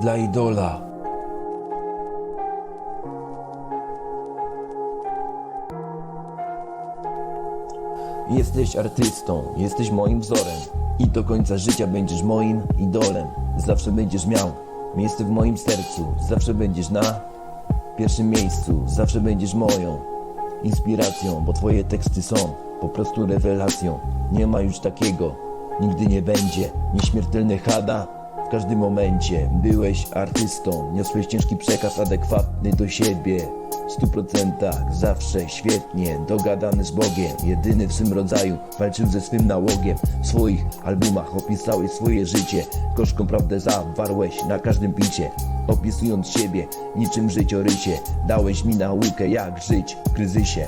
Dla idola. Jesteś artystą, jesteś moim wzorem i do końca życia będziesz moim idolem. Zawsze będziesz miał miejsce w moim sercu, zawsze będziesz na pierwszym miejscu, zawsze będziesz moją inspiracją, bo twoje teksty są po prostu rewelacją. Nie ma już takiego, nigdy nie będzie. Nieśmiertelny Hada w każdym momencie byłeś artystą, niosłeś ciężki przekaz adekwatny do siebie. W stu procentach zawsze świetnie dogadany z Bogiem, jedyny w swym rodzaju, walczył ze swym nałogiem. W swoich albumach opisałeś swoje życie, gorzką prawdę zawarłeś na każdym bicie. Opisując siebie niczym życiorysie, dałeś mi naukę jak żyć w kryzysie.